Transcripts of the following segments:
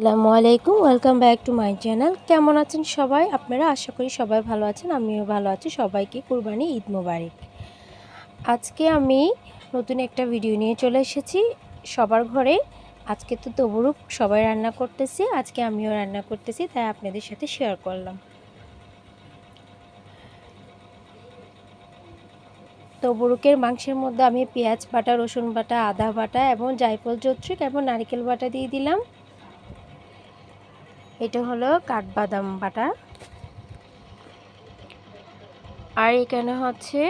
আসসালামু আলাইকুম welcome back to my channel কেমন আছেন সবাই? আপনারা আশা করি সবাই ভালো আছেন, আমিও ভালো আছি। সবাইকে কুরবানি ঈদ মোবারক। আজকে আমি নতুন একটা ভিডিও নিয়ে চলে এসেছি। সবার ঘরে আজকে তো তবুরুক সবাই রান্না করতেছি, আজকে আমিও রান্না করতেছি, তাই আপনাদের সাথে শেয়ার করলাম। তবুরুকের মাংসের মধ্যে আমি পেঁয়াজ বাটা, রসুন বাটা, আদা বাটা এবং জায়ফল চত্রিক এবং নারকেল বাটা দিয়ে দিলাম। এটা হলো কাঠবাদাম বাটা। আর এখানে হচ্ছে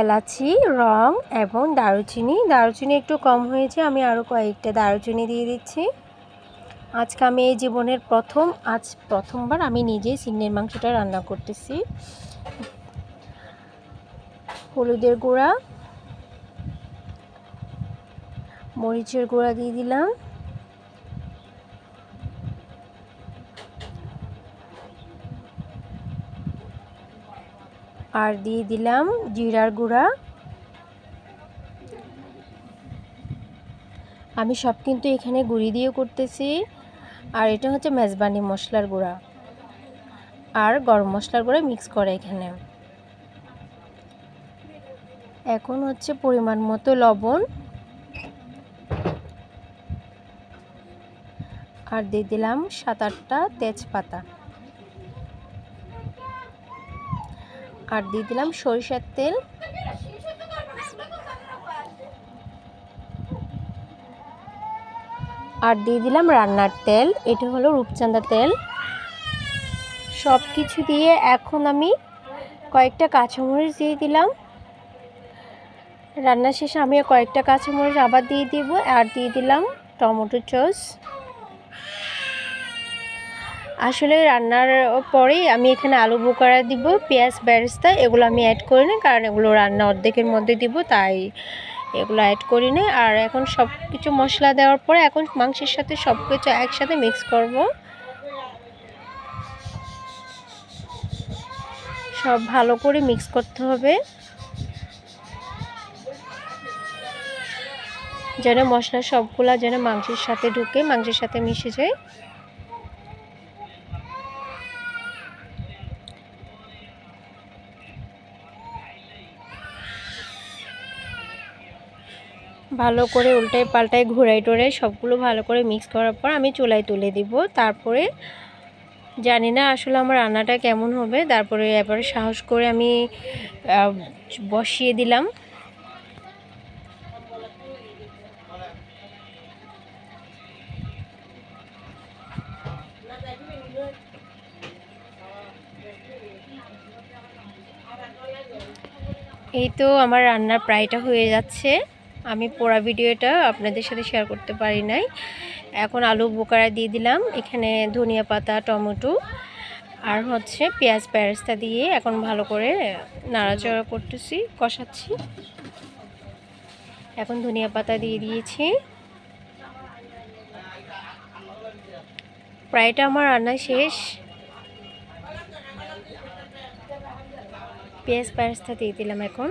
এলাচি, রং এবং দারুচিনি। দারুচিনি একটু কম হয়েছে, আমি আরও কয়েকটা দারুচিনি দিয়ে দিচ্ছি। আজকে আমি এই জীবনের প্রথম, আজ প্রথমবার আমি নিজেই সিন্নের মাংসটা রান্না করতেছি। হলুদের গুঁড়া, মরিচের গুঁড়া দিয়ে দিলাম। আর দিয়ে দিলাম জিরার গুঁড়া। আমি সব কিন্তু এখানে গুঁড়ি দিয়ে করতেছি। আর এটা হচ্ছে মেজবানি মশলার গুঁড়া। আর গরম মশলার গুঁড়া মিক্স করে এখানে। এখন হচ্ছে পরিমাণ মতো লবণ। আর দিয়ে দিলাম সাত আটটা তেজপাতা। আর দিয়ে দিলাম সরিষার তেল। আর দিয়ে দিলাম রান্নার তেল, এটা হলো রূপচাঁদা তেল। সব কিছু দিয়ে এখন আমি কয়েকটা কাঁচামরিচ দিয়ে দিলাম। রান্না শেষে আমি কয়েকটা কাঁচামরিচ আবার দিয়ে দিব, আর দিয়ে দিলাম টমেটো সস। আসলে রান্নার পরেই আমি এখানে আলু বোকারা দিব, পেঁয়াজ, ব্যারেস্তা, এগুলো আমি অ্যাড করি না কারণ এগুলো রান্না অর্ধেকের মধ্যে দিব, তাই এগুলো অ্যাড করি না আর এখন সব কিছু মশলা দেওয়ার পরে এখন মাংসের সাথে সব কিছু একসাথে মিক্স করব। সব ভালো করে মিক্স করতে হবে। যেন মশলা সবগুলা যেন মাংসের সাথে ঢুকে, মাংসের সাথে মিশে যায়। ভালো করে উল্টাই পাল্টাই ঘুরাই টোরাই সবগুলো ভালো করে মিক্স করার পর আমি চুলায় তুলে দিব। তারপরে জানি না আসলে আমার রান্নাটা কেমন হবে। তারপরে এবারে সাহস করে আমি বসিয়ে দিলাম। এই তো আমার রান্নার প্রায়টা হয়ে যাচ্ছে। আমি পোড়া ভিডিওটা আপনাদের সাথে শেয়ার করতে পারি নাই। এখন আলু বোকারা দিয়ে দিলাম, এখানে ধনিয়া পাতা, টমেটো, আর হচ্ছে পেঁয়াজ প্যারেস্তা দিয়ে এখন ভালো করে নাড়াচাড়া করতেছি, কষাচ্ছি। এখন ধনিয়া পাতা দিয়ে দিয়েছি। প্রায়টা আমার রান্না শেষ। পেঁয়াজ প্যারেস্তা দিয়ে দিলাম এখন।